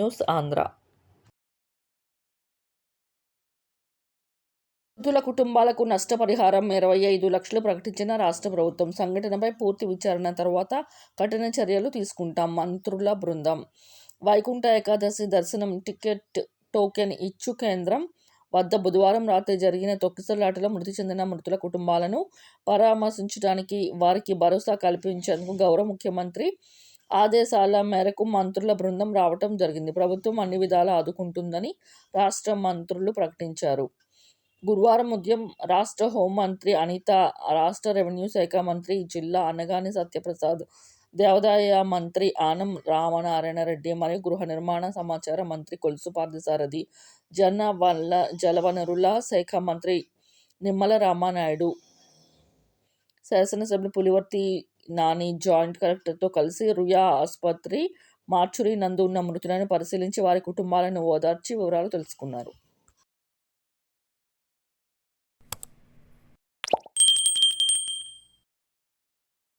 News Andhra మృతుల కుటుంబాలకు నష్టపరిహారం ఇరవై ఐదు లక్షలు ప్రకటించిన రాష్ట్ర ప్రభుత్వం. సంఘటనపై పూర్తి విచారణ తర్వాత కఠిన చర్యలు తీసుకుంటాం మంత్రుల బృందం. వైకుంఠ ఏకాదశి దర్శనం టికెట్ టోకెన్ ఇచ్చు కేంద్రం వద్ద బుధవారం రాత్రి జరిగిన తొక్కిసలాటలో మృతి చెందిన మృతుల కుటుంబాలను పరామర్శించడానికి వారికి భరోసా కల్పించేందుకు గౌరవ ముఖ్యమంత్రి ఆదేశాల మేరకు మంత్రుల బృందం రావటం జరిగింది. ప్రభుత్వం అన్ని విధాలా ఆదుకుంటుందని రాష్ట్ర మంత్రులు ప్రకటించారు. గురువారం ఉదయం రాష్ట్ర హోంమంత్రి అనిత రాష్ట్ర రెవెన్యూ శాఖ మంత్రి జిల్లా అనగాని సత్యప్రసాద్ దేవాదాయ మంత్రి ఆనం రామనారాయణ రెడ్డి మరియు గృహ నిర్మాణ సమాచార మంత్రి కొలుసు పార్థసారథి జన వల్ల జలవనరుల శాఖ మంత్రి నిమ్మల రామానాయుడు శాసనసభ్యులు పులివర్తి నాని జాయింట్ కలెక్టర్తో కలిసి రుయా ఆసుపత్రి మార్చురీ నందు ఉన్న మృతులను పరిశీలించి వారి కుటుంబాలను ఓదార్చి వివరాలు తెలుసుకున్నారు.